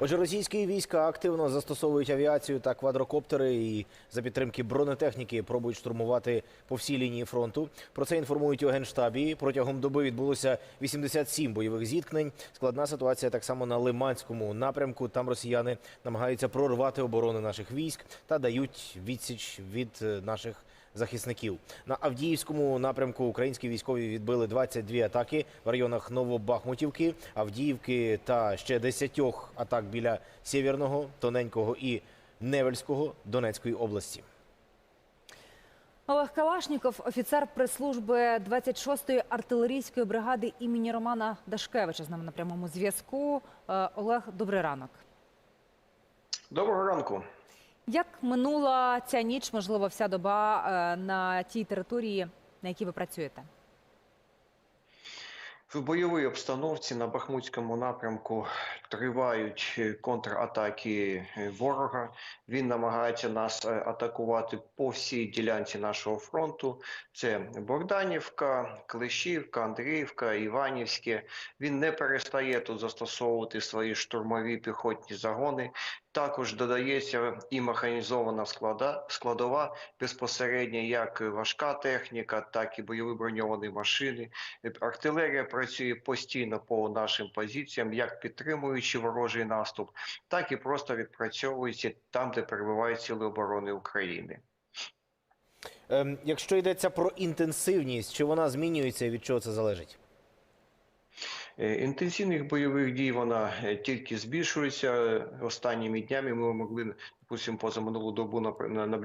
Отже, російські війська активно застосовують авіацію та квадрокоптери і за підтримки бронетехніки пробують штурмувати по всій лінії фронту. Про це інформують у генштабі. Протягом доби відбулося 87 бойових зіткнень. Складна ситуація так само на Лиманському напрямку. Там росіяни намагаються прорвати оборони наших військ та дають відсіч від е, наших захисників. На Авдіївському напрямку українські військові відбили 22 атаки в районах Новобахмутівки, Авдіївки та ще 10 атак біля Сєвєрного, Тоненького і Невельського Донецької області. Олег Калашніков, офіцер прес-служби 26-ї артилерійської бригади імені Романа Дашкевича з нами на прямому зв'язку. Е, Олег, добрий ранок. Доброго ранку. Як минула ця ніч, можливо, вся доба е, на тій території, на якій ви працюєте? В бойовій обстановці на Бахмутському напрямку тривають контратаки е, ворога. Він намагається нас е, атакувати по всій ділянці нашого фронту. Це Богданівка, Клещівка, Андріївка, Іванівське. Він не перестає тут застосовувати свої штурмові піхотні загони. Також додається і механізована склада, складова безпосередньо як важка техніка, так і бойові броньовані машини. Артилерія працює постійно по нашим позиціям, як підтримуючи ворожий наступ, так і просто відпрацьовується там, де перебувають сили оборони України. Ем, якщо йдеться про інтенсивність, чи вона змінюється і від чого це залежить? Е, Інтенсивних бойових дій вона е, тільки збільшується. Останніми днями ми могли, допустимо, поза минулу добу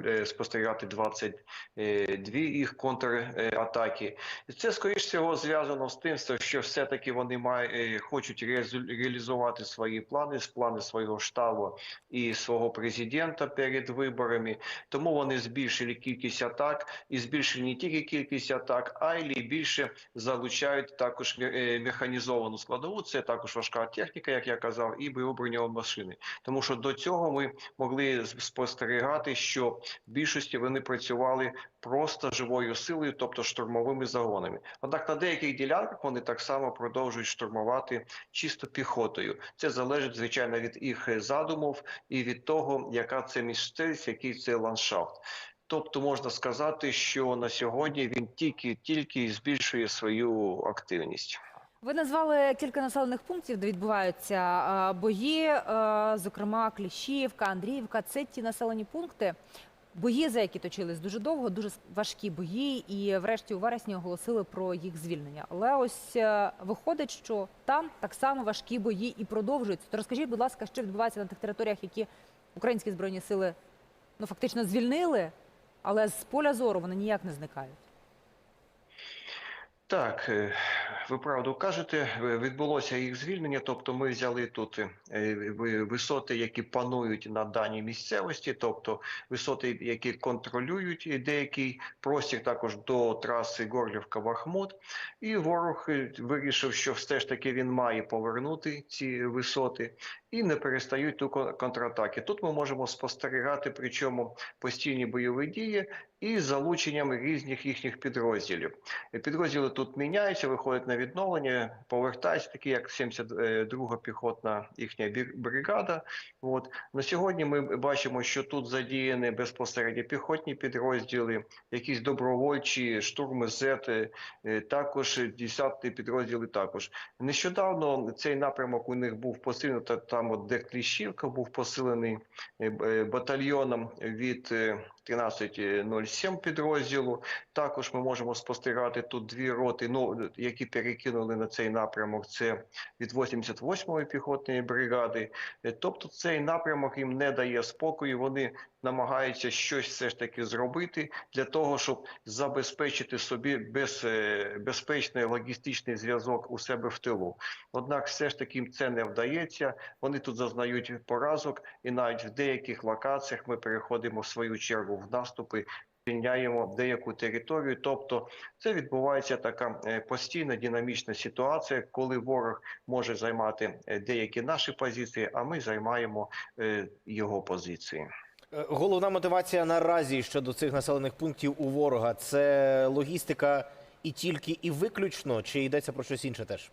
е, спостерігати 22 їх контратаки. Це, скоріш всього, зв'язано з тим, що все-таки вони мають, хочуть реалізувати свої плани, плани свого штабу і свого президента перед виборами. Тому вони збільшили кількість атак і збільшили не тільки кількість атак, а й більше залучають також е, механізовану складову. Це також важка техніка, як я казав, і бойовоброньовані машини. Тому що до цього ми могли спостерігати, що в більшості вони працювали просто живою силою, тобто штурмовими загонами. Однак на деяких ділянках вони так само продовжують штурмувати чисто піхотою. Це залежить звичайно від їх задумів і від того, яка це місцевість, який це ландшафт. Тобто можна сказати, що на сьогодні він тільки тільки збільшує свою активність. Ви назвали кілька населених пунктів, де відбуваються е, бої, е, зокрема Кліщівка, Андріївка. Це ті населені пункти, бої, за які точились дуже довго, дуже важкі бої, і врешті у вересні оголосили про їх звільнення. Але ось е, виходить, що там так само важкі бої і продовжуються. То розкажіть, будь ласка, що відбувається на тих територіях, які українські збройні сили ну фактично звільнили, але з поля зору вони ніяк не зникають. Так, ви правду кажете, відбулося їх звільнення. Тобто, ми взяли тут е, висоти, які панують на даній місцевості, тобто висоти, які контролюють деякий простір також до траси Горлівка-Бахмут. І ворог е, вирішив, що все ж таки він має повернути ці висоти і не перестають ту контратаки. Тут ми можемо спостерігати, причому постійні бойові дії і залученням різних їхніх підрозділів. Е, Підрозділи тут міняються, виходять на відновлення, повертаються, такі як 72-га піхотна їхня бригада. От на сьогодні ми бачимо, що тут задіяні безпосередньо піхотні підрозділи, якісь добровольчі штурми Z, е, також 10-ті підрозділи. Також нещодавно цей напрямок у них був посилений та- там, от де Кліщівка був посилений е, е, батальйоном від е, 1307 підрозділу. Також ми можемо спостерігати тут дві роти, ну які перекинули на цей напрямок. Це від 88-ї піхотної бригади. Е, Тобто цей напрямок їм не дає спокою. Вони намагаються щось все ж таки зробити для того, щоб забезпечити собі без, е, безпечний логістичний зв'язок у себе в тилу. Однак, все ж таки їм це не вдається. Вони тут зазнають поразок, і навіть в деяких локаціях ми переходимо в свою чергу в наступи. Звільняємо деяку територію, тобто це відбувається така е, постійна динамічна ситуація, коли ворог може займати е, деякі наші позиції, а ми займаємо е, його позиції. Головна мотивація наразі щодо цих населених пунктів у ворога це логістика і тільки і виключно, чи йдеться про щось інше теж?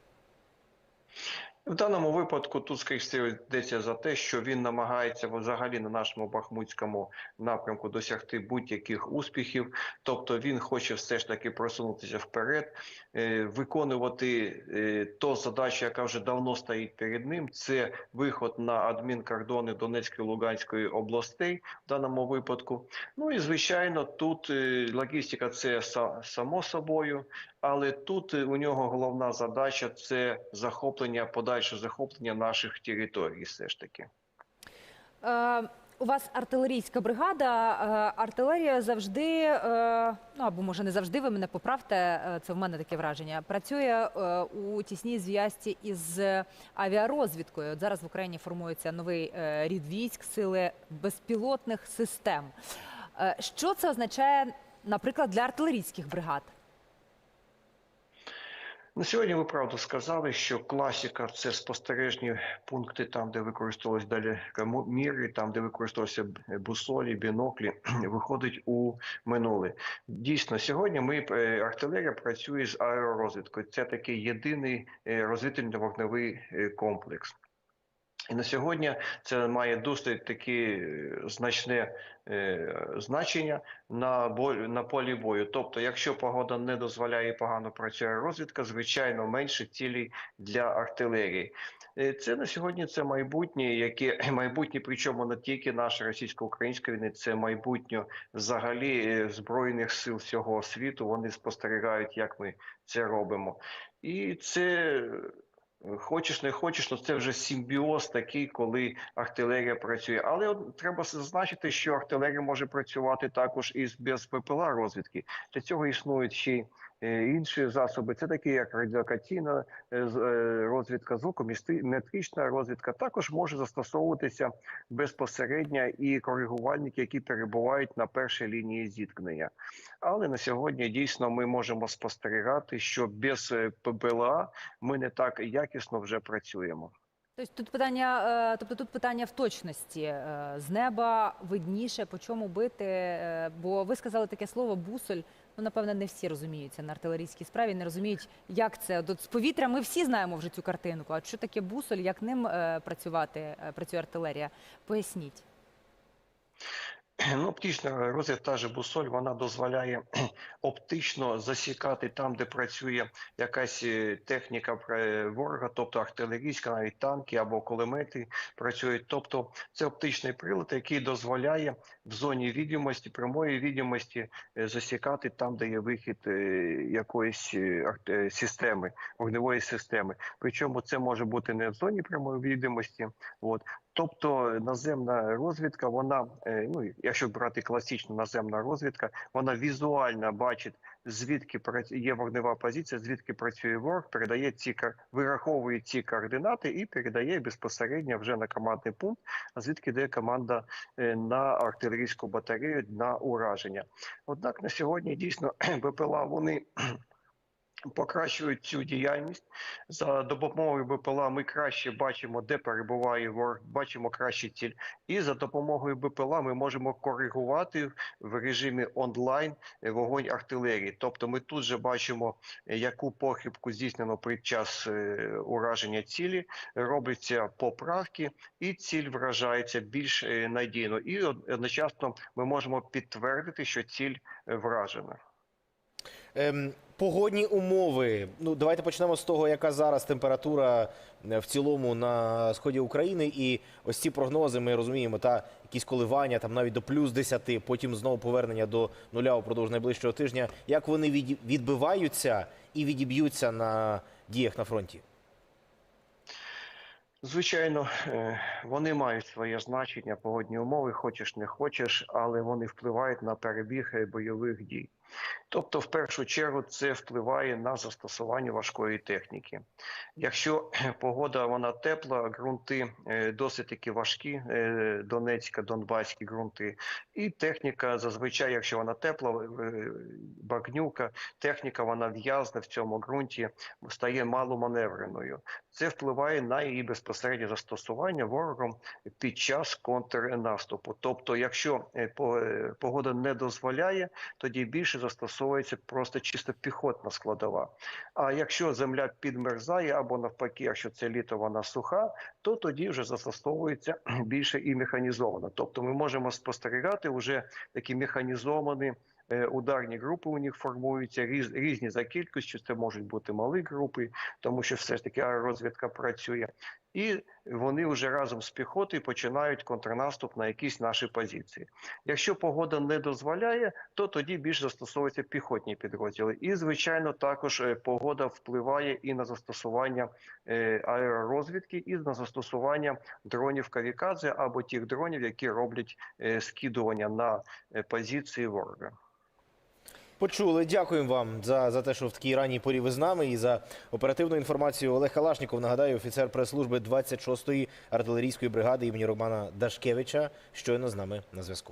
В даному випадку тут скоріше йдеться за те, що він намагається взагалі на нашому бахмутському напрямку досягти будь-яких успіхів. Тобто він хоче все ж таки просунутися вперед, е, виконувати е, ту задачу, яка вже давно стоїть перед ним. Це виход на адмінкордони Донецької Луганської областей в даному випадку. Ну і звичайно, тут е, логістика це са- само собою. Але тут е, у нього головна задача це захоплення, подальше захоплення наших територій, все ж таки. Е, у вас артилерійська бригада. Е, артилерія завжди, е, ну або може не завжди, ви мене поправте, е, це в мене таке враження. Працює е, у тісній зв'язці із авіарозвідкою. От зараз в Україні формується новий е, рід військ, сили безпілотних систем. Е, що це означає, наприклад, для артилерійських бригад? На сьогодні ви правду сказали, що класіка це спостережні пункти, там, де використовувалися далі міри, там, де використовувалися бусолі, біноклі, виходить у минуле. Дійсно, сьогодні ми е, артилерія працює з аеророзвідкою. Це такий єдиний е, розвідувально-вогневий е, комплекс. І на сьогодні це має досить таке е, значне е, значення на бо- на полі бою. Тобто, якщо погода не дозволяє погано працює розвідка, звичайно, менше цілей для артилерії. Е, Це на сьогодні це майбутнє, яке майбутнє, причому не тільки наша російсько-українська війни, це майбутнє взагалі е, збройних сил всього світу. Вони спостерігають, як ми це робимо, і це. Хочеш, не хочеш, то це вже симбіоз такий, коли артилерія працює. Але от треба зазначити, що артилерія може працювати також із без ППЛА розвідки. Для цього існують ще інші засоби. Це такі, як радіокаційна е, е, розвідка. Також може застосовуватися безпосередньо і коригувальники, які перебувають на першій лінії зіткнення. Але на сьогодні дійсно ми можемо спостерігати, що без е, ППЛА ми не так якісно вже працюємо. Тобто тут питання, е, тобто тут питання в точності е, з неба видніше, по чому бити. е, Бо ви сказали таке слово бусоль. Ну напевне, не всі розуміються на артилерійській справі, не розуміють, як це. От з повітря ми всі знаємо вже цю картинку. А що таке бусоль, як ним е, працювати, е, працює артилерія? Поясніть. Ну, оптична розвідка, же бусоль, вона дозволяє оптично засікати там, де працює якась е, техніка ворога, тобто артилерійська, навіть танки або кулемети працюють. Тобто це оптичний прилад, який дозволяє в зоні відомості, прямої відомості е, засікати там, де є вихід е, якоїсь системи, вогневої системи. Причому це може бути не в зоні прямої відомості, от Тобто наземна розвідка, вона е, ну якщо брати класичну наземна розвідка, вона візуально бачить звідки є вогнева позиція, звідки працює ворог, передає ці вираховує ці координати і передає безпосередньо вже на командний пункт, звідки йде команда е, на артилерійську батарею на ураження. Однак на сьогодні дійсно БПЛА вони покращують цю діяльність. За допомогою БПЛА ми краще бачимо, де перебуває ворог, бачимо краще ціль. І за допомогою БПЛА ми можемо коригувати в режимі онлайн вогонь артилерії. Тобто ми тут же бачимо, яку похибку здійснено під час е, ураження цілі, робляться поправки, і ціль вражається більш е, надійно. І одночасно ми можемо підтвердити, що ціль е, вражена. Ем, погодні умови. Ну, давайте почнемо з того, яка зараз температура е, в цілому на сході України. І ось ці прогнози ми розуміємо, та якісь коливання там навіть до плюс 10, потім знову повернення до нуля упродовж найближчого тижня. Як вони відбиваються і відіб'ються на діях на фронті? Звичайно, е, вони мають своє значення, погодні умови, хочеш не хочеш, але вони впливають на перебіг бойових дій. Тобто, в першу чергу, це впливає на застосування важкої техніки. Якщо погода вона тепла, ґрунти е, досить таки важкі, е, Донецька, Донбаські ґрунти, і техніка зазвичай, якщо вона тепла, е, багнюка, техніка вона в'язне в цьому ґрунті, стає маломаневреною. Це впливає на її безпосереднє застосування ворогом під час контрнаступу. Тобто, якщо е, по- е, погода не дозволяє, тоді більше застосовується просто чисто піхотна складова. А якщо земля підмерзає або навпаки, якщо це літо вона суха, то тоді вже застосовується більше і механізовано. Тобто ми можемо спостерігати вже такі механізовані е, ударні групи у них формуються різ, різні за кількістю. Це можуть бути малі групи, тому що все ж таки аеророзвідка працює, і вони вже разом з піхотою починають контрнаступ на якісь наші позиції. Якщо погода не дозволяє, то тоді більше застосовуються піхотні підрозділи. І звичайно, також е, погода впливає і на застосування е, аеророзвідки, і на застосування дронів камікадзе або тих дронів, які роблять е, скидування на позиції ворога. Почули. Дякуємо вам за, за те, що в такій ранній порі ви з нами і за оперативну інформацію. Олег Калашніков, нагадаю, офіцер прес-служби 26-ї артилерійської бригади імені Романа Дашкевича, щойно з нами на зв'язку.